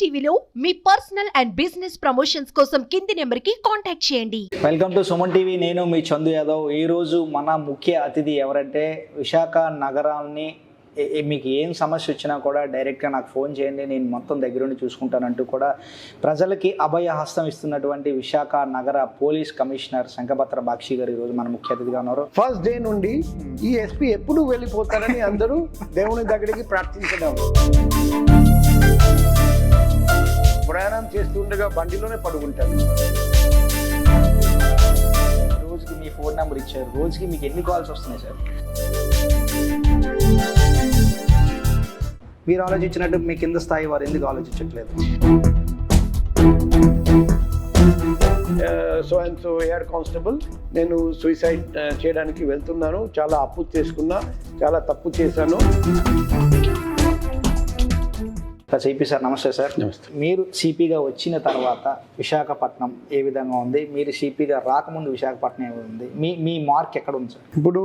టీవీలో మీ personal and business promotions కోసం కింది నెంబర్కి కాంటాక్ట్ చేయండి. Welcome to Suman TV. నేను మీ చందు యాదవ్. ఈరోజు మన ముఖ్య అతిథి ఎవరంటే విశాఖ నగరాన్ని మీకు ఏం సమస్య వచ్చినా కూడా డైరెక్ట్గా నాకు ఫోన్ చేయండి నేను మొత్తం దగ్గరుండి చూసుకుంటానంటూ కూడా ప్రజలకి అభయ హస్తం ఇస్తున్నటువంటి విశాఖ నగర పోలీస్ కమిషనర్ శంఖపత్ర బాక్షి గారు ఈరోజు మన ముఖ్య అతిథిగా ఉన్నారు. ఫస్ట్ డే నుండి ఈ ఎస్పీ ఎప్పుడు వెళ్ళిపోతారని అందరూ దేవుని దగ్గరికి ప్రార్థించడం. ప్రయాణం చేస్తుండగా బండిలోనే పడుకుంటాను. రోజుకి మీ ఫోన్ నెంబర్ ఇచ్చారు. రోజుకి మీకు ఎన్ని కాల్స్ వస్తున్నాయి సార్? మీరు ఆలోచించినట్టు మీ కింద స్థాయి వారు ఎందుకు ఆలోచించట్లేదు? So and so AR constable నేను సూసైడ్ చేయడానికి వెళ్తున్నాను. చాలా అప్పు చేసుకున్నా చాలా తప్పు చేశాను. సిపి సార్ నమస్తే సార్. నమస్తే. మీరు సిపిగా వచ్చిన తర్వాత విశాఖపట్నం ఏ విధంగా ఉంది? మీరు సిపిగా రాకముందు విశాఖపట్నం ఉంది? మీ మీ మార్క్ ఎక్కడ ఉంది సార్? ఇప్పుడు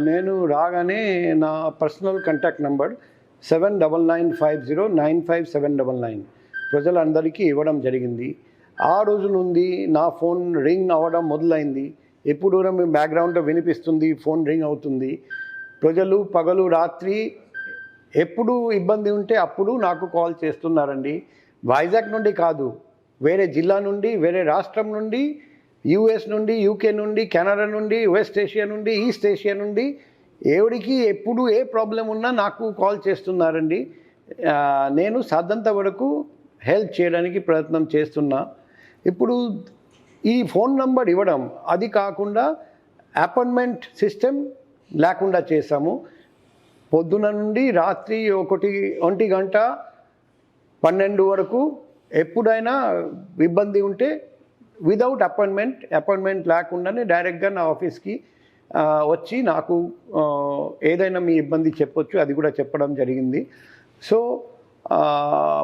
నేను రాగానే నా personal contact number seven double nine five zero nine five seven double nine ప్రజలందరికీ ఇవ్వడం జరిగింది. ఆ రోజు నుండి నా ఫోన్ రింగ్ అవ్వడం మొదలైంది. ఎప్పుడు మీ బ్యాక్గ్రౌండ్లో వినిపిస్తుంది ఫోన్ రింగ్ అవుతుంది. ప్రజలు పగలు రాత్రి ఎప్పుడు ఇబ్బంది ఉంటే అప్పుడు నాకు కాల్ చేస్తున్నారండి. వైజాగ్ నుండి కాదు వేరే జిల్లా నుండి వేరే రాష్ట్రం నుండి యుఎస్ నుండి యూకే నుండి కెనడా నుండి వెస్ట్ ఏషియా నుండి ఈస్ట్ ఏషియా నుండి ఎవడికి ఎప్పుడు ఏ ప్రాబ్లం ఉన్నా నాకు కాల్ చేస్తున్నారండి. నేను సాధ్యంత వరకు హెల్ప్ చేయడానికి ప్రయత్నం చేస్తున్నా. ఇప్పుడు ఈ ఫోన్ నంబర్ ఇవ్వడం అది కాకుండా అపాయింట్మెంట్ సిస్టమ్ లేకుండా చేశాము. పొద్దున నుండి రాత్రి ఒకటి ఒంటి గంట పన్నెండు వరకు ఎప్పుడైనా ఇబ్బంది ఉంటే విదౌట్ అపాయింట్మెంట్ అపాయింట్మెంట్ లేకుండానే డైరెక్ట్గా నా ఆఫీస్కి వచ్చి నాకు ఏదైనా మీ ఇబ్బంది చెప్పొచ్చు అది కూడా చెప్పడం జరిగింది. సో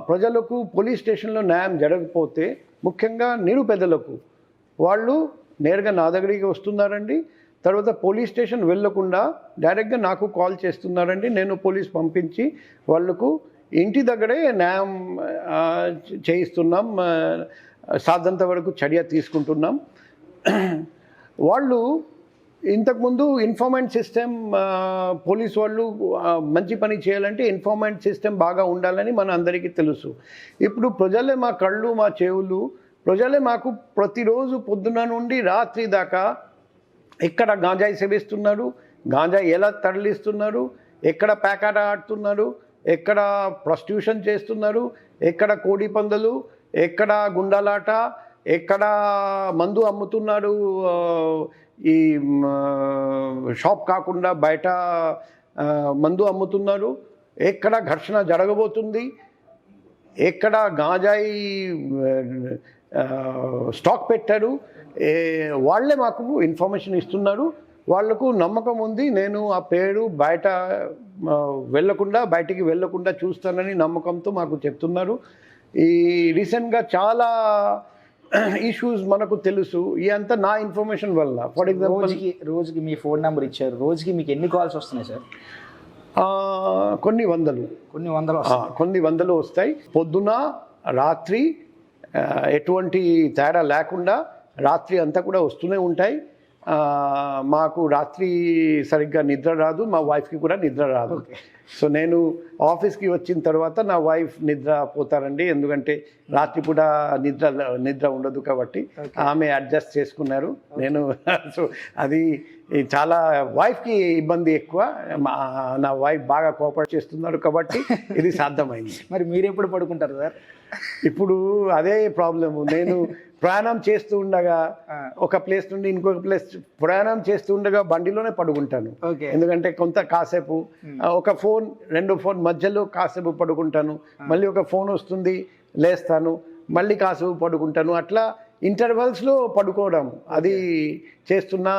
ప్రజలకు పోలీస్ స్టేషన్లో న్యాయం జరగకపోతే ముఖ్యంగా నిరుపేదలకు వాళ్ళు నేరుగా నా దగ్గరికి వస్తున్నారండి. తర్వాత పోలీస్ స్టేషన్ వెళ్ళకుండా డైరెక్ట్గా నాకు కాల్ చేస్తున్నారండి. నేను పోలీస్ పంపించి వాళ్ళకు ఇంటి దగ్గరే న్యాయం చేయిస్తున్నాం. సాధ్యంత వరకు చర్య తీసుకుంటున్నాం. వాళ్ళు ఇంతకుముందు ఇన్ఫార్మెంట్ సిస్టమ్ పోలీస్ వాళ్ళు మంచి పని చేయాలంటే ఇన్ఫార్మెంట్ సిస్టమ్ బాగా ఉండాలని మన అందరికీ తెలుసు. ఇప్పుడు ప్రజలే మా కళ్ళు మా చెవులు ప్రజలే మాకు ప్రతిరోజు పొద్దున నుండి రాత్రి దాకా ఎక్కడ గాంజాయి సేవిస్తున్నారు గాంజాయి ఎలా తరలిస్తున్నారు ఎక్కడ ప్యాకాట ఆడుతున్నారు ఎక్కడ ప్రొస్టిట్యూషన్ చేస్తున్నారు ఎక్కడ కోడి పందులు? ఎక్కడ గుండాలాట? ఎక్కడ మందు అమ్ముతున్నారు ఈ షాప్ కాకుండా బయట మందు అమ్ముతున్నారు ఎక్కడ ఘర్షణ జరగబోతుంది? ఎక్కడ గాంజాయి స్టాక్ పెట్టారు వాళ్ళే మాకు ఇన్ఫర్మేషన్ ఇస్తున్నారు వాళ్ళకు నమ్మకం ఉంది. నేను ఆ పేరు బయట ఆ, వెళ్ళకుండా బయటికి వెళ్ళకుండా చూస్తానని నమ్మకంతో మాకు చెప్తున్నారు. ఈ రీసెంట్గా చాలా ఇష్యూస్ మనకు తెలుసు. ఇదంతా నా ఇన్ఫర్మేషన్ వల్ల. ఫర్ ఎగ్జాంపుల్ రోజుకి రోజుకి మీ ఫోన్ నెంబర్ ఇచ్చారు. రోజుకి మీకు ఎన్ని కాల్స్ వస్తున్నాయి సార్? కొన్ని వందలు. కొన్ని వందలు కొన్ని వందలు వస్తాయి. పొద్దున రాత్రి ఎటువంటి తేడా లేకుండా రాత్రి అంతా కూడా వస్తూనే ఉంటాయి. మాకు రాత్రి సరిగ్గా నిద్ర రాదు మా వైఫ్కి కూడా నిద్ర రాదు. సో నేను ఆఫీస్కి వచ్చిన తర్వాత నా వైఫ్ నిద్ర పోతారండి. ఎందుకంటే రాత్రిపూట నిద్ర నిద్ర ఉండదు కాబట్టి ఆమె అడ్జస్ట్ చేసుకున్నారు. నేను సో అది చాలా వైఫ్కి ఇబ్బంది ఎక్కువ. నా వైఫ్ బాగా కోఆపరేట్ చేస్తున్నారు కాబట్టి ఇది సాధ్యమైంది. మరి మీరు ఎప్పుడు పడుకుంటారు సార్? ఇప్పుడు అదే ప్రాబ్లము నేను ప్రయాణం చేస్తూ ఉండగా. ఒక ప్లేస్ నుండి ఇంకొక ప్లేస్ ప్రయాణం చేస్తూ ఉండగా బండిలోనే పడుకుంటాను. ఎందుకంటే కొంత కాసేపు ఒక ఫోన్ రెండు ఫోన్ మధ్యలో కాసేపు పడుకుంటాను. మళ్ళీ ఒక ఫోన్ వస్తుంది లేస్తాను. మళ్ళీ కాసేపు పడుకుంటాను. అట్లా ఇంటర్వెల్స్లో పడుకోవడం అది చేస్తున్నా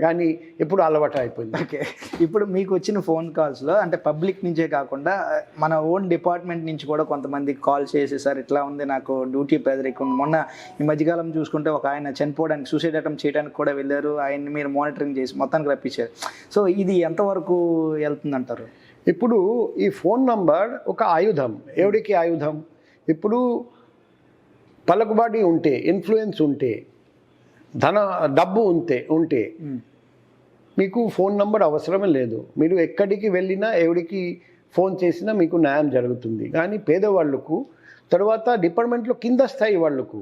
కానీ ఎప్పుడు అలవాటు అయిపోయింది. ఓకే. ఇప్పుడు మీకు వచ్చిన ఫోన్ కాల్స్లో అంటే పబ్లిక్ నుంచే కాకుండా మన ఓన్ డిపార్ట్మెంట్ నుంచి కూడా కొంతమంది కాల్ చేసి సార్ ఇట్లా ఉంది నాకు డ్యూటీ పేదరికం మొన్న ఈ మధ్యకాలం చూసుకుంటే ఒక ఆయన చనిపోవడానికి సూసైడ్ అటెంప్ట్ చేయడానికి కూడా వెళ్ళారు. ఆయన్ని మీరు మానిటరింగ్ చేసి మొత్తానికి రప్పించారు. సో ఇది ఎంతవరకు వెళ్తుందంటారు? ఇప్పుడు ఈ ఫోన్ నంబర్ ఒక ఆయుధం. ఎవరికి ఆయుధం? ఇప్పుడు పలుకుబడి ఉంటే ఇన్ఫ్లుయెన్స్ ఉంటే ధన డబ్బు ఉంటే ఉంటే మీకు ఫోన్ నంబర్ అవసరమే లేదు. మీరు ఎక్కడికి వెళ్ళినా ఎవరికి ఫోన్ చేసినా మీకు న్యాయం జరుగుతుంది. కానీ పేదవాళ్ళకు తర్వాత డిపార్ట్మెంట్లో కింద స్థాయి వాళ్ళకు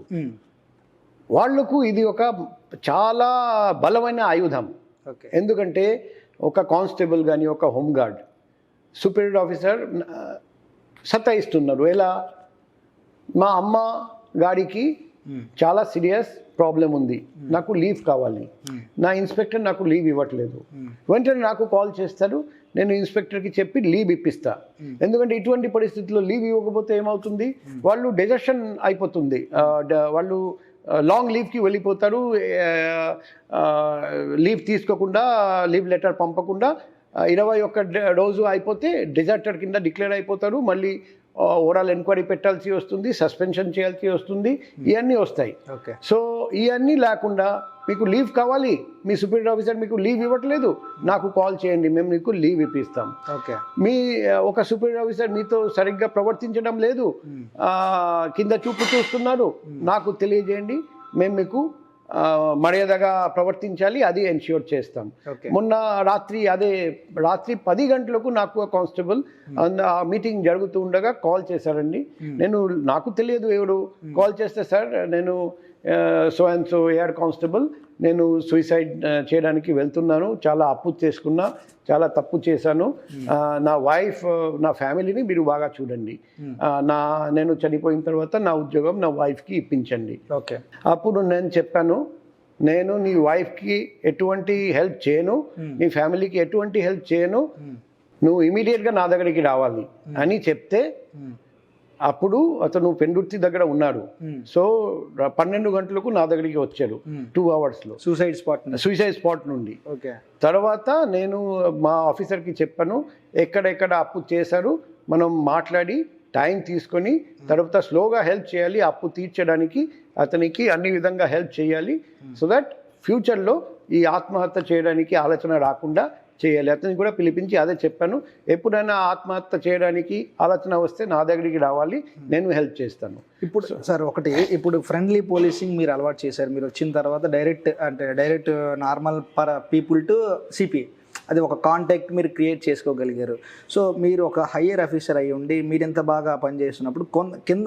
వాళ్ళకు ఇది ఒక చాలా బలమైన ఆయుధం. ఎందుకంటే ఒక కానిస్టేబుల్ కానీ ఒక హోంగార్డ్ సూపీరియర్ ఆఫీసర్ సతాయిస్తున్నారు ఎలా? మా అమ్మ గాడికి చాలా సీరియస్ ప్రాబ్లం ఉంది. నాకు లీవ్ కావాలి. నా ఇన్స్పెక్టర్ నాకు లీవ్ ఇవ్వట్లేదు. వెంటనే నాకు కాల్ చేస్తారు. నేను ఇన్స్పెక్టర్కి చెప్పి లీవ్ ఇప్పిస్తా. ఎందుకంటే ఇటువంటి పరిస్థితుల్లో లీవ్ ఇవ్వకపోతే ఏమవుతుంది? వాళ్ళు డెజర్షన్ అయిపోతుంది. వాళ్ళు లాంగ్ లీవ్కి వెళ్ళిపోతారు. లీవ్ తీసుకోకుండా లీవ్ లెటర్ పంపకుండా ఇరవై ఒక్క రోజు అయిపోతే డిజార్టర్ కింద డిక్లేర్ అయిపోతారు. మళ్ళీ ఓవరాల్ ఎంక్వైరీ పెట్టాల్సి వస్తుంది సస్పెన్షన్ చేయాల్సి వస్తుంది ఇవన్నీ వస్తాయి. ఓకే సో ఇవన్నీ లేకుండా మీకు లీవ్ కావాలి మీ సూపీరియర్ ఆఫీసర్ మీకు లీవ్ ఇవ్వట్లేదు నాకు కాల్ చేయండి మేము మీకు లీవ్ ఇప్పిస్తాం. ఓకే మీ ఒక సూపీరియర్ ఆఫీసర్ మీతో సరిగ్గా ప్రవర్తించడం లేదు ఆ, కింద చూపు చూస్తున్నారు నాకు తెలియజేయండి మేము మీకు మర్యాదగా ప్రవర్తించాలి అది ఎన్ష్యూర్ చేస్తాం. మొన్న రాత్రి అదే రాత్రి పది గంటలకు నాకు కానిస్టేబుల్ ఆ మీటింగ్ జరుగుతూ ఉండగా కాల్ చేశారండి. నేను నాకు తెలియదు ఎవరు. కాల్ చేస్తే సార్ నేను so and so AR constable నేను సూసైడ్ చేయడానికి వెళ్తున్నాను. చాలా అప్పు చేసుకున్నా చాలా తప్పు చేశాను. ఆ, నా వైఫ్ నా ఫ్యామిలీని మీరు బాగా చూడండి. ఆ, నా నేను చనిపోయిన తర్వాత నా ఉద్యోగం నా వైఫ్కి ఇప్పించండి. ఓకే. అప్పుడు నేను చెప్పాను నేను నీ వైఫ్కి ఎటువంటి హెల్ప్ చేయను నీ ఫ్యామిలీకి ఎటువంటి హెల్ప్ చేయను నువ్వు ఇమీడియట్గా నా దగ్గరికి రావాలి అని చెప్తే అప్పుడు అతను పెండుర్తి దగ్గర ఉన్నాడు. సో ర- పన్నెండు గంటలకు నా దగ్గరికి వచ్చాడు. టూ అవర్స్లో సూసైడ్ స్పాట్ సూసైడ్ స్పాట్ నుండి. ఓకే తర్వాత నేను మా ఆఫీసర్కి చెప్పాను ఎక్కడెక్కడ అప్పు చేశారు మనం మాట్లాడి టైం తీసుకొని తర్వాత స్లోగా హెల్ప్ చేయాలి అప్పు తీర్చడానికి అతనికి అన్ని విధంగా హెల్ప్ చేయాలి. సో దట్ ఫ్యూచర్లో ఈ ఆత్మహత్య చేయడానికి ఆలోచన రాకుండా చేయాలి. అతన్ని కూడా పిలిపించి అదే చెప్పాను. ఎప్పుడైనా ఆత్మహత్య చేయడానికి ఆలోచన వస్తే నా దగ్గరికి రావాలి. నేను హెల్ప్ చేస్తాను. ఇప్పుడు సార్ ఒకటి ఇప్పుడు ఫ్రెండ్లీ పోలీసింగ్ మీరు అలవాటు చేశారు. మీరు వచ్చిన తర్వాత డైరెక్ట్ అంటే direct normal per people to CP. అది ఒక కాంటాక్ట్ మీరు క్రియేట్ చేసుకోగలిగారు. సో మీరు ఒక హయ్యర్ ఆఫీసర్ అయ్యి ఉండి మీరు ఎంత బాగా పనిచేస్తున్నప్పుడు కొన్ కింద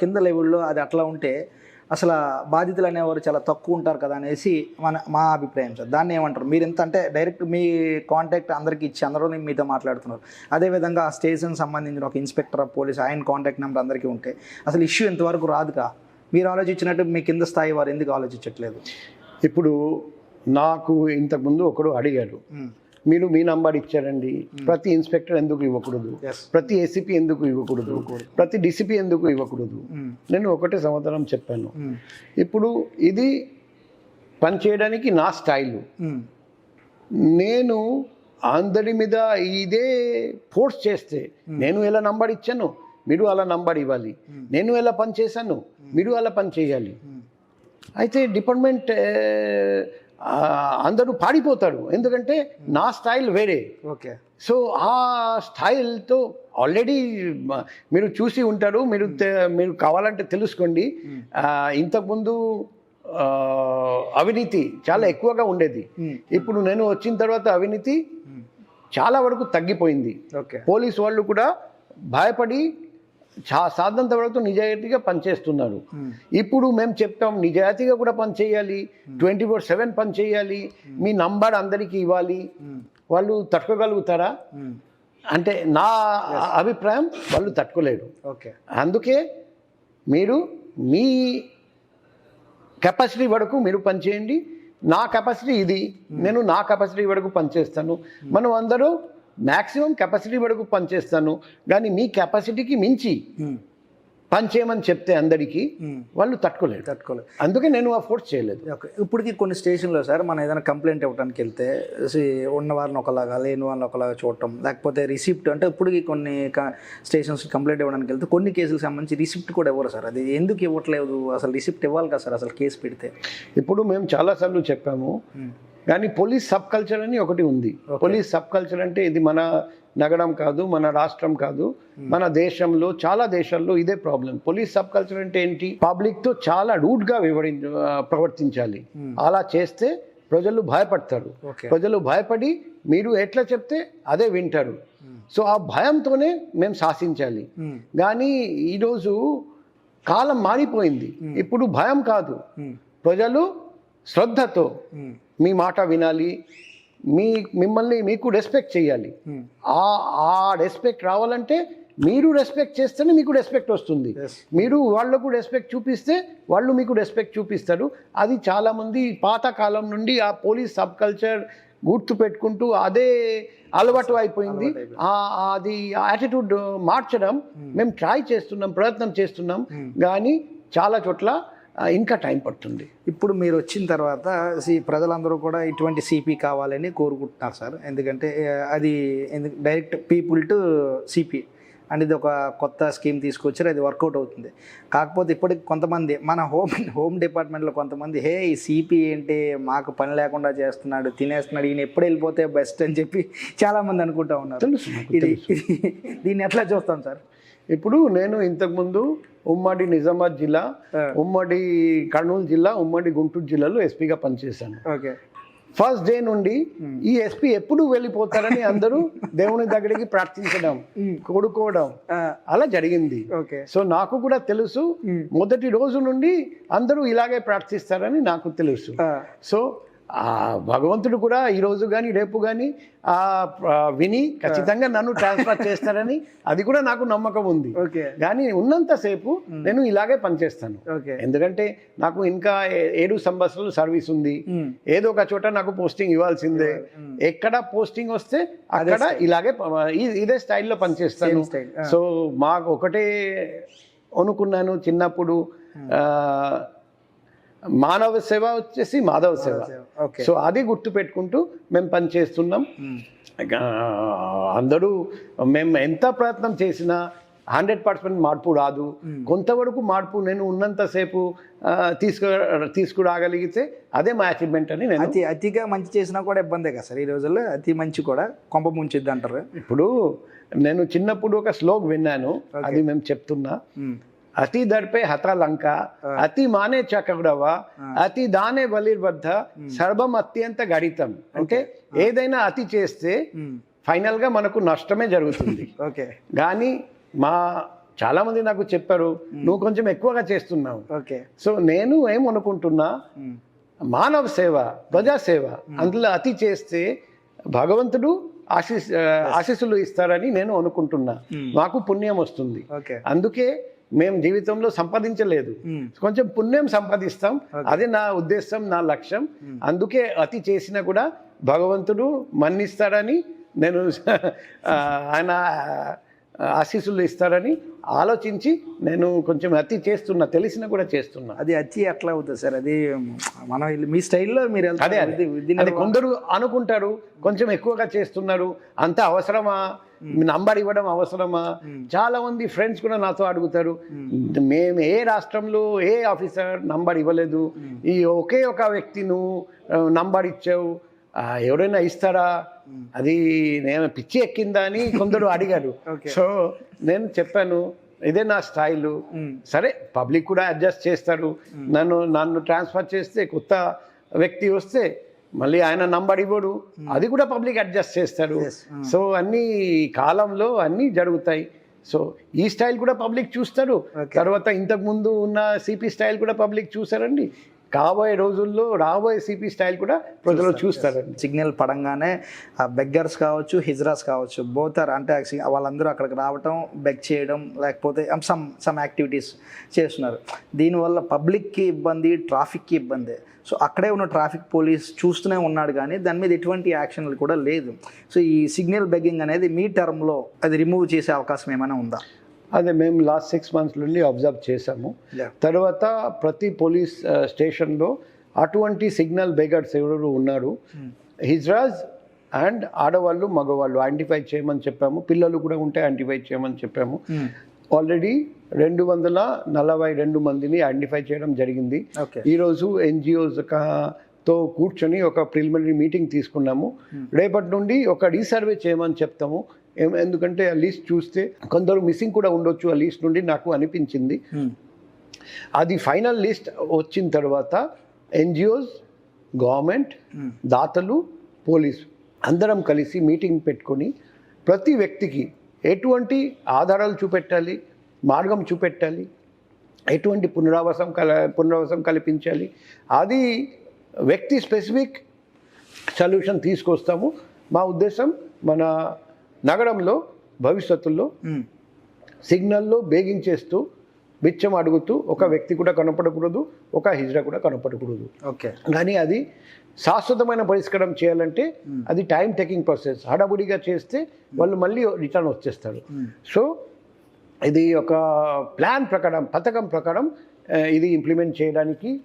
కింద లెవెల్లో అది అట్లా ఉంటే అసలు బాధితులు అనేవారు చాలా తక్కువ ఉంటారు కదా అనేసి మన మా అభిప్రాయం సార్. దాన్ని ఏమంటారు? మీరు ఎంత అంటే డైరెక్ట్ మీ కాంటాక్ట్ అందరికి ఇచ్చి అందరూ మీతో మాట్లాడుతున్నారు. అదేవిధంగా ఆ స్టేషన్ సంబంధించిన ఒక ఇన్స్పెక్టర్ ఆఫ్ పోలీస్ ఆయన కాంటాక్ట్ నెంబర్ అందరికీ ఉంటే అసలు ఇష్యూ ఎంతవరకు రాదుగా? మీరు ఆలోచించినట్టు మీ కింద స్థాయి వారు ఎందుకు ఆలోచించట్లేదు? ఇప్పుడు నాకు ఇంతకుముందు ఒకడు అడిగాడు. మీరు మీ నంబర్ ఇచ్చారండి. ప్రతి ఇన్స్పెక్టర్ ఎందుకు ఇవ్వకూడదు? ప్రతి ఏసీపీ ఎందుకు ఇవ్వకూడదు? ప్రతి డీసీపీ ఎందుకు ఇవ్వకూడదు? నేను ఒకటే సమాధానం చెప్పాను. ఇప్పుడు ఇది పని చేయడానికి నా స్టైలు. నేను అందరి మీద ఇదే ఫోర్స్ చేస్తే నేను ఎలా నంబర్ ఇచ్చాను? మీరు అలా నంబర్ ఇవ్వాలి. నేను ఎలా పని చేశాను? మీరు అలా పని చేయాలి. అయితే డిపార్ట్మెంట్ అందరూ పాడిపోతారు ఎందుకంటే నా స్టైల్ వేరే. ఓకే. సో ఆ స్టైల్తో ఆల్రెడీ మీరు చూసి ఉంటారు. మీరు మీరు కావాలంటే తెలుసుకోండి. ఇంతకుముందు అవినీతి చాలా ఎక్కువగా ఉండేది. ఇప్పుడు నేను వచ్చిన తర్వాత అవినీతి చాలా వరకు తగ్గిపోయింది. ఓకే. పోలీస్ వాళ్ళు కూడా భయపడి చా సాధనంత వరకు నిజాయితీగా పనిచేస్తున్నారు. ఇప్పుడు మేము చెప్తాం నిజాయితీగా కూడా పనిచేయాలి ట్వంటీ ఫోర్ సెవెన్ పనిచేయాలి మీ నంబర్ అందరికీ ఇవ్వాలి. వాళ్ళు తట్టుకోగలుగుతారా? అంటే నా అభిప్రాయం వాళ్ళు తట్టుకోలేరు. ఓకే. అందుకే మీరు మీ కెపాసిటీ వరకు మీరు పనిచేయండి. నా కెపాసిటీ ఇది. నేను నా కెపాసిటీ వరకు పనిచేస్తాను. మనం అందరూ మ్యాక్సిమం కెపాసిటీ వరకు పనిచేస్తాను. కానీ మీ కెపాసిటీకి మించి పని చేయమని చెప్తే అందరికీ వాళ్ళు తట్టుకోలేరు. తట్టుకోలేదు అందుకే నేను ఆ ఫోర్స్ చేయలేదు. ఇప్పటికి కొన్ని స్టేషన్లో సార్ మనం ఏదైనా కంప్లైంట్ ఇవ్వడానికి వెళ్తే ఉన్న వారిని ఒకలాగా లేని వాళ్ళని ఒకలాగా చూడటం లేకపోతే రిసిప్ట్ అంటే ఇప్పటికి కొన్ని స్టేషన్స్ కంప్లైంట్ ఇవ్వడానికి వెళ్తే కొన్ని కేసులకు సంబంధించి రిసిప్ట్ కూడా ఇవ్వరు సార్. అది ఎందుకు ఇవ్వట్లేదు? అసలు రిసిప్ట్ ఇవ్వాలి కదా సార్ అసలు కేసు పెడితే. ఇప్పుడు మేము చాలాసార్లు చెప్పాము. కానీ పోలీస్ సబ్ కల్చర్ అని ఒకటి ఉంది. పోలీస్ సబ్ కల్చర్ అంటే ఇది మన నగరం కాదు మన రాష్ట్రం కాదు మన దేశంలో చాలా దేశాల్లో ఇదే ప్రాబ్లం. పోలీస్ సబ్ కల్చర్ అంటే ఏంటి? పబ్లిక్తో చాలా రూడ్గా వివరి ప్రవర్తించాలి. అలా చేస్తే ప్రజలు భయపడతారు. ప్రజలు భయపడి మీరు ఎట్లా చెప్తే అదే వింటారు. సో ఆ భయంతోనే మేము శాసించాలి. కానీ ఈరోజు కాలం మారిపోయింది. ఇప్పుడు భయం కాదు. ప్రజలు శ్రద్ధతో మీ మాట వినాలి. మీ మిమ్మల్ని మీకు రెస్పెక్ట్ చేయాలి. ఆ ఆ రెస్పెక్ట్ రావాలంటే మీరు రెస్పెక్ట్ చేస్తేనే మీకు రెస్పెక్ట్ వస్తుంది. మీరు వాళ్ళకు రెస్పెక్ట్ చూపిస్తే వాళ్ళు మీకు రెస్పెక్ట్ చూపిస్తారు. అది చాలామంది పాత కాలం నుండి ఆ పోలీస్ సబ్ కల్చర్ గుర్తు పెట్టుకుంటూ అదే అలవాటు అయిపోయింది. అది యాటిట్యూడ్ మార్చడం మేము ట్రై చేస్తున్నాం ప్రయత్నం చేస్తున్నాం. కానీ చాలా చోట్ల ఇంకా టైం పడుతుంది. ఇప్పుడు మీరు వచ్చిన తర్వాత సి- ప్రజలందరూ కూడా ఇటువంటి సిపి కావాలని కోరుకుంటున్నారు సార్. ఎందుకంటే అది ఎందుకు direct people to CP and ఇది ఒక కొత్త స్కీమ్ తీసుకొచ్చారు అది వర్కౌట్ అవుతుంది. కాకపోతే ఇప్పటికి కొంతమంది మన హోమ్ హోమ్ డిపార్ట్మెంట్లో కొంతమంది హే ఈ సిపి ఏంటి? మాకు పని లేకుండా చేస్తున్నాడు తినేస్తున్నాడు ఈయన ఎప్పుడు వెళ్ళిపోతే బెస్ట్ అని చెప్పి చాలామంది అనుకుంటా ఉన్నారు. ఇది- దీన్ని ఎట్లా చూస్తాం సార్? ఇప్పుడు నేను ఇంతకుముందు ఉమ్మడి నిజామాబాద్ జిల్లా. ఉమ్మడి కర్నూలు జిల్లా ఉమ్మడి గుంటూరు జిల్లాలో ఎస్పీగా పనిచేశాను. ఓకే. ఫస్ట్ డే నుండి ఈ ఎస్పీ ఎప్పుడు వెళ్ళిపోతారని అందరూ దేవుని దగ్గరికి ప్రార్థించడం కొడుకోవడం అలా జరిగింది. ఓకే. సో నాకు కూడా తెలుసు మొదటి రోజు నుండి అందరూ ఇలాగే ప్రార్థిస్తారని నాకు తెలుసు. సో భగవంతుడు కూడా ఈ రోజు కానీ రేపు కానీ విని ఖచ్చితంగా నన్ను ట్రాన్స్ఫర్ చేస్తారని అది కూడా నాకు నమ్మకం ఉంది. ఓకే. కానీ ఉన్నంతసేపు నేను ఇలాగే పనిచేస్తాను. ఓకే. ఎందుకంటే నాకు ఇంకా ఏడు సంవత్సరాలు సర్వీస్ ఉంది. ఏదో ఒక చోట నాకు పోస్టింగ్ ఇవ్వాల్సిందే. ఎక్కడ పోస్టింగ్ వస్తే అక్కడ ఇలాగే ఇదే స్టైల్లో పనిచేస్తాను. సో మాకు ఒకటే అనుకున్నాను చిన్నప్పుడు. ఆ, మానవ సేవ వచ్చేసి మాధవ సేవ. ఓకే. సో అది గుర్తు పెట్టుకుంటూ మేము. పనిచేస్తున్నాం అందరూ మేము ఎంత ప్రయత్నం చేసినా హండ్రెడ్ పర్సెంట్ మార్పు రాదు. కొంతవరకు మార్పు నేను ఉన్నంతసేపు తీసుకు తీసుకురాగలిగితే అదే మా అచీవ్మెంట్ అని నేను అతి అతిగా మంచి చేసినా కూడా ఇబ్బందే కదా సార్ ఈ రోజుల్లో? అతి మంచి కూడా కొంప ముంచిద్ది అంటారు. ఇప్పుడు నేను చిన్నప్పుడు ఒక శ్లోక్ విన్నాను. అది మేము చెప్తున్నా. అతి దర్పే హత లంక అతి మానే చక్రవ అతి దానే బలిర్బద్ధ సర్వం అత్యంత గడితం. అంటే ఏదైనా అతి చేస్తే ఫైనల్గా మనకు నష్టమే జరుగుతుంది. ఓకే. కానీ మా చాలా మంది నాకు చెప్పారు నువ్వు కొంచెం ఎక్కువగా చేస్తున్నావు. ఓకే. సో నేను ఏమనుకుంటున్నా మానవ సేవ ప్రజా సేవ అందులో అతి చేస్తే భగవంతుడు ఆశీస్ ఆశీస్సులు ఇస్తారని నేను అనుకుంటున్నా. మాకు పుణ్యం వస్తుంది. అందుకే మేము జీవితంలో సంపాదించలేదు. కొంచెం పుణ్యం సంపాదిస్తాం. అదే. నా ఉద్దేశం నా లక్ష్యం. అందుకే అతి చేసినా కూడా భగవంతుడు మన్నిస్తాడని నేను ఆయన ఆశీస్సులు ఇస్తారని ఆలోచించి నేను కొంచెం అతి చేస్తున్నా తెలిసినా కూడా చేస్తున్నా. అది అతి ఎట్లా అవుతుంది సార్. అది మనం మీ స్టైల్లో మీరు. అదే అదే. కొందరు అనుకుంటారు కొంచెం ఎక్కువగా చేస్తున్నారు అంత అవసరమా? నంబర్ ఇవ్వడం అవసరమా? చాలా మంది ఫ్రెండ్స్ కూడా నాతో అడుగుతారు మేము. ఏ రాష్ట్రంలో ఏ ఆఫీసర్ నంబర్ ఇవ్వలేదు ఈ ఒకే ఒక వ్యక్తి నువ్వు నంబర్ ఇచ్చావు ఎవరైనా ఇస్తారా అది నేను పిచ్చి ఎక్కిందా అని కొందరు అడిగారు. సో నేను చెప్పాను ఇదే నా స్టైలు. సరే పబ్లిక్ కూడా అడ్జస్ట్ చేస్తారు నన్ను నన్ను ట్రాన్స్ఫర్ చేస్తే కొత్త వ్యక్తి వస్తే మళ్ళీ ఆయన నంబర్ ఇవ్వడు. అది కూడా పబ్లిక్ అడ్జస్ట్ చేస్తారు. సో అన్ని కాలంలో అన్నీ జరుగుతాయి. సో ఈ స్టైల్ కూడా పబ్లిక్ చూస్తారు తర్వాత ఇంతకు ముందు ఉన్న సిపి స్టైల్ కూడా పబ్లిక్ చూసారండి కాబోయే రోజుల్లో రాబోయే సిపి స్టైల్ కూడా ప్రజలు చూస్తారండి సిగ్నల్ పడంగానే ఆ బెగ్గర్స్ కావచ్చు హిజ్రాస్ కావచ్చు బోత్ ఆర్ అంటే వాళ్ళందరూ అక్కడికి రావటం బెగ్ చేయడం లేకపోతే సమ్ సమ్ యాక్టివిటీస్ చేస్తున్నారు. దీనివల్ల పబ్లిక్కి ఇబ్బంది ట్రాఫిక్కి ఇబ్బంది. సో అక్కడే ఉన్న ట్రాఫిక్ పోలీస్ చూస్తూనే ఉన్నాడు కానీ దాని మీద ఎటువంటి యాక్షన్లు కూడా లేదు. సో ఈ సిగ్నల్ బెగ్గింగ్ అనేది మీ టర్మ్లో అది రిమూవ్ చేసే అవకాశం ఏమైనా ఉందా? అదే మేము లాస్ట్ సిక్స్ మంత్స్ నుండి అబ్జర్వ్ Yeah. తర్వాత ప్రతి పోలీస్ స్టేషన్లో అటువంటి సిగ్నల్ బేగర్స్ ఎవరు ఉన్నారు? హిజ్రాజ్ అండ్ ఆడవాళ్ళు మగవాళ్ళు ఐడెంటిఫై చేయమని చెప్పాము. పిల్లలు కూడా ఉంటే ఐడెంటిఫై చేయమని చెప్పాము. ఆల్రెడీ రెండు వందల నలభై రెండు మందిని ఐడెంటిఫై చేయడం జరిగింది. ఈరోజు ఎన్జిఓస్తో కూర్చొని ఒక ప్రిలిమినరీ మీటింగ్ తీసుకున్నాము. రేపటి నుండి ఒక రీసర్వే చేయమని చెప్తాము. ఎందుకంటే ఆ లిస్ట్ చూస్తే కొందరు మిస్సింగ్ కూడా ఉండొచ్చు ఆ లిస్ట్ నుండి నాకు అనిపించింది. అది ఫైనల్ లిస్ట్ వచ్చిన తర్వాత ఎన్జిఓస్ గవర్నమెంట్ దాతలు పోలీసు అందరం కలిసి మీటింగ్ పెట్టుకొని ప్రతి వ్యక్తికి ఎటువంటి ఆధారాలు చూపెట్టాలి మార్గం చూపెట్టాలి ఎటువంటి పునరావాసం కల పునరావాసం కల్పించాలి అది వ్యక్తి స్పెసిఫిక్ సొల్యూషన్ తీసుకొస్తాము. మా ఉద్దేశం మన నగరంలో భవిష్యత్తులో సిగ్నల్లో బేగించేస్తూ బిచ్చం అడుగుతూ ఒక వ్యక్తి కూడా కనపడకూడదు ఒక హిజ్రా కూడా కనపడకూడదు. ఓకే. కానీ అది శాశ్వతమైన పరిష్కారం చేయాలంటే అది టైం టేకింగ్ ప్రాసెస్ హడాబుడిగా చేస్తే వాళ్ళు మళ్ళీ రిటర్న్ వచ్చేస్తారు. సో ఇది ఒక ప్లాన్ ప్రకారం పథకం ప్రకారం ఇది ఇంప్లిమెంట్ చేయడానికి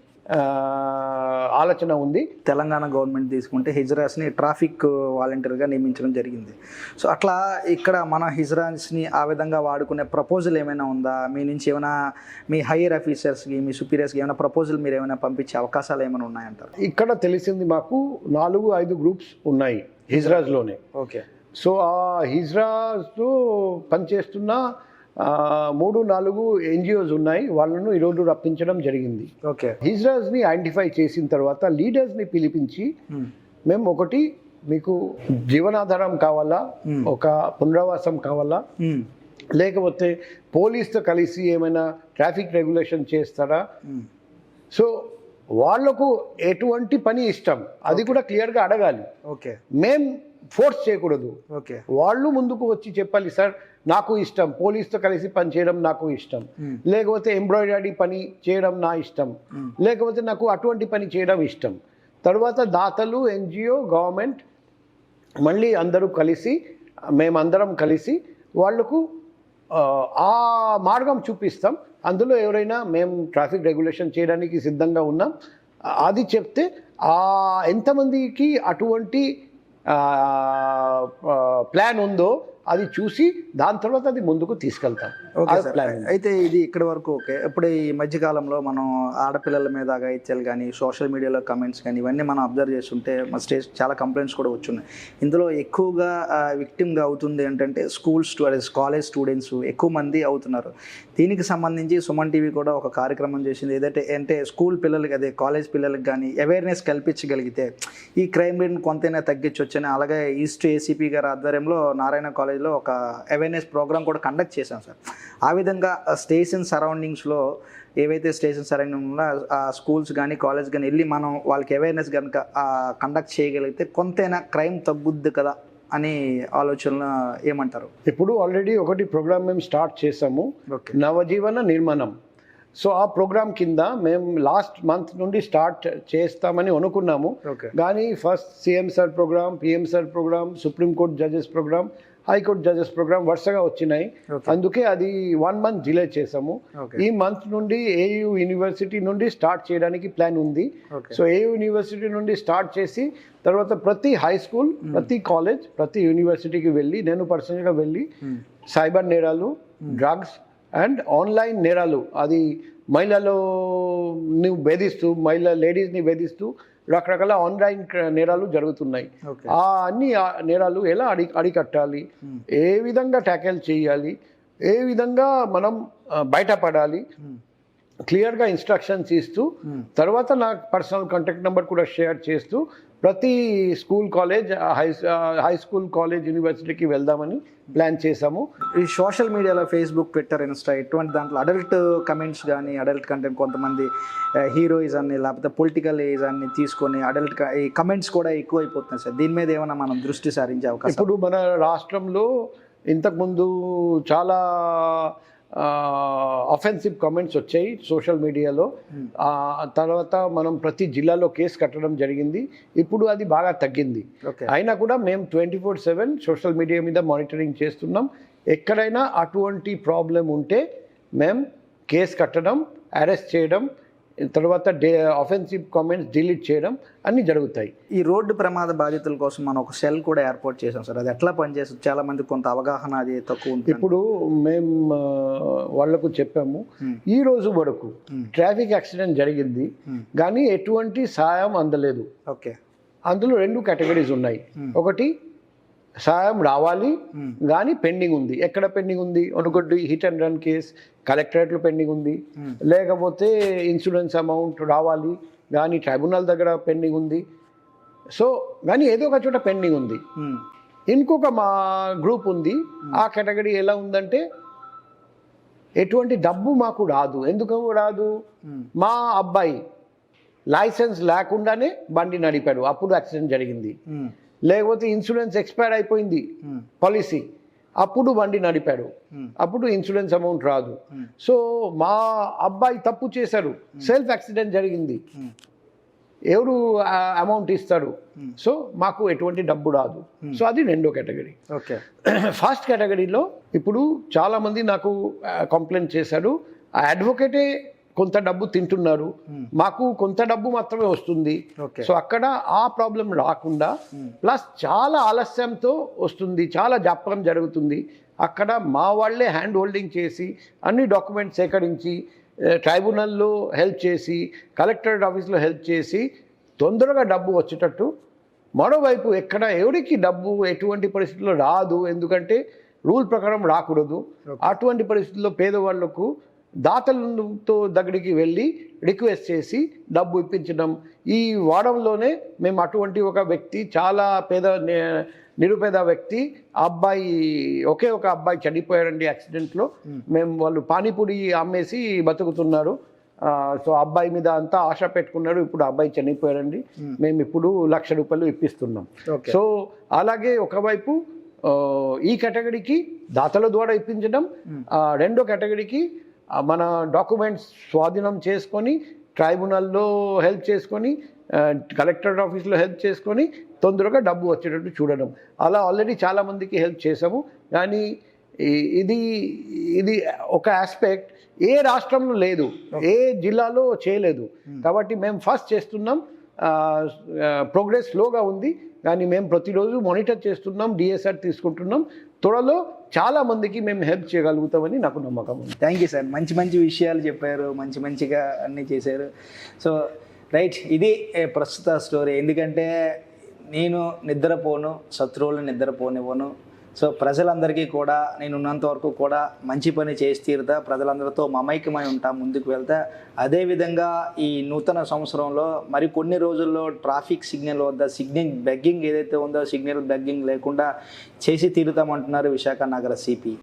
ఆలోచన ఉంది. తెలంగాణ గవర్నమెంట్ తీసుకుంటే హిజ్రాస్ని ట్రాఫిక్ వాలంటీర్గా నియమించడం జరిగింది. సో అట్లా ఇక్కడ మన హిజ్రాస్ని ఆ విధంగా వాడుకునే ప్రపోజల్ ఏమైనా ఉందా? మీ నుంచి ఏమైనా మీ హైయర్ ఆఫీసర్స్కి మీ సుపీరియర్స్కి ఏమైనా ప్రపోజల్ మీరు ఏమైనా పంపించే అవకాశాలు ఏమైనా ఉన్నాయంటారు? ఇక్కడ తెలిసింది మాకు నాలుగు ఐదు గ్రూప్స్ ఉన్నాయి హిజ్రాజ్లోనే ఓకే. సో ఆ హిజ్రాస్తో పనిచేస్తున్న మూడు నాలుగు ఎన్జిఓస్ ఉన్నాయి. వాళ్ళను ఈరోజు రప్పించడం జరిగింది. ఓకే. హిజ్రాస్ని ఐడెంటిఫై చేసిన తర్వాత లీడర్స్ని పిలిపించి మేము. ఒకటి మీకు జీవనాధారం కావాలా. ఒక పునరావాసం కావాలా? లేకపోతే పోలీస్తో కలిసి ఏమైనా ట్రాఫిక్ రెగ్యులేషన్ చేస్తారా? సో వాళ్ళకు ఎటువంటి పని ఇష్టం? అది కూడా క్లియర్గా అడగాలి. ఓకే. మేం ఫోర్స్ చేయకూడదు. ఓకే. వాళ్ళు ముందుకు వచ్చి చెప్పాలి సార్ నాకు ఇష్టం. పోలీస్తో కలిసి పని చేయడం నాకు ఇష్టం. లేకపోతే ఎంబ్రాయిడరీ పని చేయడం నా ఇష్టం. లేకపోతే నాకు అటువంటి పని చేయడం ఇష్టం. తర్వాత దాతలు ఎన్జిఓ గవర్నమెంట్ మళ్ళీ అందరూ కలిసి మేమందరం కలిసి వాళ్ళకు ఆ, ఆ మార్గం చూపిస్తాం. అందులో ఎవరైనా మేము ట్రాఫిక్ రెగ్యులేషన్ చేయడానికి సిద్ధంగా ఉన్నాం. అది చెప్తే ఆ ఎంతమందికి అటువంటి ప్లాన్ ఉందో అది చూసి దాని తర్వాత అది ముందుకు తీసుకెళ్తాం. అయితే ఇది ఇక్కడి వరకు ఓకే. ఇప్పుడు ఈ మధ్యకాలంలో మనం ఆడపిల్లల మీద అగాయిత్యాలు కానీ సోషల్ మీడియాలో కమెంట్స్ కానీ ఇవన్నీ మనం అబ్జర్వ్ చేస్తుంటే మా స్టేజ్ చాలా కంప్లైంట్స్ కూడా వచ్చున్నాయి. ఇందులో ఎక్కువగా విక్టిమ్గా అవుతుంది ఏంటంటే స్కూల్ స్టూడెంట్స్ కాలేజ్ స్టూడెంట్స్ ఎక్కువ మంది అవుతున్నారు. దీనికి సంబంధించి సుమన్ టీవీ కూడా ఒక కార్యక్రమం చేసింది. ఏదైతే అంటే స్కూల్ పిల్లలకి అదే కాలేజ్ పిల్లలకి కానీ అవేర్నెస్ కల్పించగలిగితే ఈ క్రైమ్ రేట్ని కొంతైనా తగ్గించవచ్చని అలాగే ఈస్ట్ ఏసీపీ గారి ఆధ్వర్యంలో నారాయణ కాలేజ్లో ఒక అవేర్నెస్ ప్రోగ్రామ్ కూడా కండక్ట్ చేశాం సార్ ఆ విధంగా స్టేషన్ సరౌండింగ్స్లో ఏవైతే స్టేషన్ సరౌండింగ్లో ఆ స్కూల్స్ కానీ కాలేజ్ కానీ వెళ్ళి మనం వాళ్ళకి అవేర్నెస్ కనుక కండక్ట్ చేయగలిగితే కొంతైనా క్రైమ్ తగ్గుద్ది కదా అని ఆలోచన ఏమంటారు? ఇప్పుడు ఆల్రెడీ ఒకటి ప్రోగ్రామ్ మేము స్టార్ట్ చేసాము నవజీవన నిర్మాణం. సో ఆ ప్రోగ్రామ్ కింద మేము లాస్ట్ మంత్ నుండి స్టార్ట్ చేస్తామని అనుకున్నాము. కానీ first CM sir program PM sir program supreme court judges program high court judges program వరుసగా వచ్చినాయి. అందుకే అది వన్ మంత్ డిలే చేసాము. ఈ మంత్ నుండి ఏయూ యూనివర్సిటీ నుండి స్టార్ట్ చేయడానికి ప్లాన్ ఉంది. సో ఏయూ యూనివర్సిటీ నుండి స్టార్ట్ చేసి తర్వాత ప్రతి హై స్కూల్ ప్రతి కాలేజ్ ప్రతి యూనివర్సిటీకి వెళ్ళి నేను పర్సనల్గా వెళ్ళి సైబర్ నేరాలు డ్రగ్స్ అండ్ ఆన్లైన్ నేరాలు. అది మహిళలు నువ్వు వేధిస్తూ మహిళ లేడీస్ని వేధిస్తూ రకరకాల ఆన్లైన్ నేరాలు జరుగుతున్నాయి. ఆ అన్ని నేరాలు ఎలా అడి అడికట్టాలి? ఏ విధంగా ట్యాకిల్ చేయాలి? ఏ విధంగా మనం బయటపడాలి? క్లియర్గా ఇన్స్ట్రక్షన్స్ ఇస్తూ తర్వాత నా పర్సనల్ కాంటాక్ట్ నెంబర్ కూడా షేర్ చేస్తూ ప్రతి school college high high school college యూనివర్సిటీకి వెళ్దామని ప్లాన్ చేశాము. ఈ సోషల్ మీడియాలో ఫేస్బుక్ ట్విట్టర్ ఇన్స్టా ఇటువంటి దాంట్లో అడల్ట్ కమెంట్స్ కానీ అడల్ట్ కంటెంట్ కొంతమంది హీరోయిజ్ అని లేకపోతే పొలిటికల్ ఏజ్ అని తీసుకొని అడల్ట్ ఈ కమెంట్స్ కూడా ఎక్కువ అయిపోతున్నాయి సార్. దీని మీద ఏమైనా మనం దృష్టి సారించే అవకాశం? ఇప్పుడు మన రాష్ట్రంలో ఇంతకుముందు చాలా అఫెన్సివ్ కామెంట్స్ వచ్చాయి సోషల్ మీడియాలో ఆ తర్వాత మనం ప్రతి జిల్లాలో కేసు కట్టడం జరిగింది. ఇప్పుడు అది బాగా తగ్గింది. అయినా కూడా మేము twenty four seven social media మీద మానిటరింగ్ చేస్తున్నాం. ఎక్కడైనా అటువంటి ప్రాబ్లం ఉంటే మేము కేసు కట్టడం అరెస్ట్ చేయడం తర్వాత డే ఆఫెన్సివ్ కామెంట్స్ డిలీట్ చేయడం అన్నీ జరుగుతాయి ఈ రోడ్డు ప్రమాద బాధితుల కోసం మనం ఒక సెల్ కూడా ఏర్పాటు చేసాం సార్ అది ఎట్లా పనిచేస్తుంది చాలా మంది కొంత అవగాహన అది తక్కువ ఉంటుంది ఇప్పుడు మేము వాళ్ళకు చెప్పాము. ఈ రోజు వరకు. ట్రాఫిక్ యాక్సిడెంట్ జరిగింది. కానీ ఎటువంటి సాయం అందలేదు ఓకే అందులో రెండు కేటగిరీస్ ఉన్నాయి. ఒకటి సాయం రావాలి. కానీ పెండింగ్ ఉంది. ఎక్కడ పెండింగ్ ఉంది? ఒకటి హిట్ అండ్ రన్ కేస్ కలెక్టరేట్లో పెండింగ్ ఉంది. లేకపోతే ఇన్సూరెన్స్ అమౌంట్ రావాలి కానీ ట్రైబ్యునల్ దగ్గర పెండింగ్ ఉంది. సో కానీ ఏదో ఒక చోట పెండింగ్ ఉంది. ఇంకొక మా గ్రూప్ ఉంది. ఆ కేటగిరీ ఎలా ఉందంటే ఎటువంటి డబ్బు మాకు రాదు. ఎందుకు రాదు? మా అబ్బాయి లైసెన్స్ లేకుండానే బండి నడిపాడు. అప్పుడు యాక్సిడెంట్ జరిగింది. లేకపోతే ఇన్సూరెన్స్ ఎక్స్పైర్ అయిపోయింది ఉమ్, పాలసీ. అప్పుడు బండి నడిపాడు. ఉమ్, అప్పుడు ఇన్సూరెన్స్ అమౌంట్ రాదు. ఉమ్, సో మా అబ్బాయి తప్పు చేశారు. సెల్ఫ్ యాక్సిడెంట్ జరిగింది. ఎవరు అమౌంట్ ఇస్తారు? Hmm. సో మాకు ఎటువంటి డబ్బు రాదు. సో అది రెండో కేటగిరీ. ఓకే. ఫస్ట్ కేటగిరీలో ఇప్పుడు చాలామంది నాకు కంప్లైంట్ చేశారు. ఆ అడ్వకేటే కొంత డబ్బు తింటున్నారు. Hmm. మాకు కొంత డబ్బు మాత్రమే వస్తుంది. సో అక్కడ ఆ ప్రాబ్లం రాకుండా Hmm. ప్లస్ చాలా ఆలస్యంతో వస్తుంది చాలా జాప్యం జరుగుతుంది. అక్కడ మా వాళ్ళే హ్యాండ్ హోల్డింగ్ చేసి అన్ని డాక్యుమెంట్స్ సేకరించి ట్రైబ్యునల్లో హెల్ప్ చేసి కలెక్టరేట్ ఆఫీస్లో హెల్ప్ చేసి తొందరగా డబ్బు వచ్చేటట్టు మరోవైపు ఎక్కడ ఎవరికి డబ్బు ఎటువంటి పరిస్థితుల్లో రాదు. ఎందుకంటే రూల్ ప్రకారం రాకూడదు. అటువంటి పరిస్థితుల్లో పేదవాళ్ళకు దాతలతో దగ్గరికి వెళ్ళి రిక్వెస్ట్ చేసి డబ్బు ఇప్పించడం. ఈ వారంలోనే మేము అటువంటి ఒక వ్యక్తి చాలా పేద నిరుపేద వ్యక్తి అబ్బాయి ఒకే ఒక అబ్బాయి చనిపోయారండి యాక్సిడెంట్లో. మేము. వాళ్ళు పానీపూరి అమ్మేసి బతుకుతున్నారు. సో అబ్బాయి మీద అంతా ఆశ పెట్టుకున్నారు ఇప్పుడు అబ్బాయి చనిపోయారండి మేము. ఇప్పుడు లక్ష రూపాయలు ఇప్పిస్తున్నాం. సో అలాగే ఒకవైపు ఈ కేటగిరీకి దాతల ద్వారా ఇప్పించడం రెండో కేటగిరీకి మన డాక్యుమెంట్స్ స్వాధీనం చేసుకొని ట్రైబ్యునల్లో హెల్ప్ చేసుకొని ఆ, కలెక్టర్ ఆఫీస్లో హెల్ప్ చేసుకొని తొందరగా డబ్బు వచ్చేటట్టు చూడడం. అలా ఆల్రెడీ చాలామందికి హెల్ప్ చేసాము కానీ ఇది ఇది ఒక ఆస్పెక్ట్ ఏ రాష్ట్రంలో లేదు ఏ జిల్లాలో చేయలేదు. కాబట్టి మేము ఫస్ట్ చేస్తున్నాం. ప్రోగ్రెస్ స్లోగా ఉంది. కానీ మేము ప్రతిరోజు మానిటర్ చేస్తున్నాం డిఎస్ఆర్ తీసుకుంటున్నాం. త్వరలో చాలా మందికి మేము హెల్ప్ చేయగలుగుతామని నాకు నమ్మకం ఉంది. థ్యాంక్ యూ సార్ మంచి మంచి విషయాలు చెప్పారు మంచి మంచిగా అన్నీ చేశారు. సో రైట్ ఇది ప్రస్తుత స్టోరీ ఎందుకంటే నేను నిద్రపోను శత్రువులను నిద్రపోనివ్వను. సో ప్రజలందరికీ కూడా నేను ఉన్నంత వరకు కూడా మంచి పని చేసి తీరుతా ప్రజలందరితో మమైక్యమై ఉంటా ముందుకు వెళ్తా. అదేవిధంగా ఈ నూతన సంవత్సరంలో మరి కొన్ని రోజుల్లో ట్రాఫిక్ సిగ్నల్ వద్ద సిగ్నల్ బెగ్గింగ్ ఏదైతే ఉందో సిగ్నల్ బెగ్గింగ్ లేకుండా చేసి తీరుతామంటున్నారు విశాఖ నగర సిపి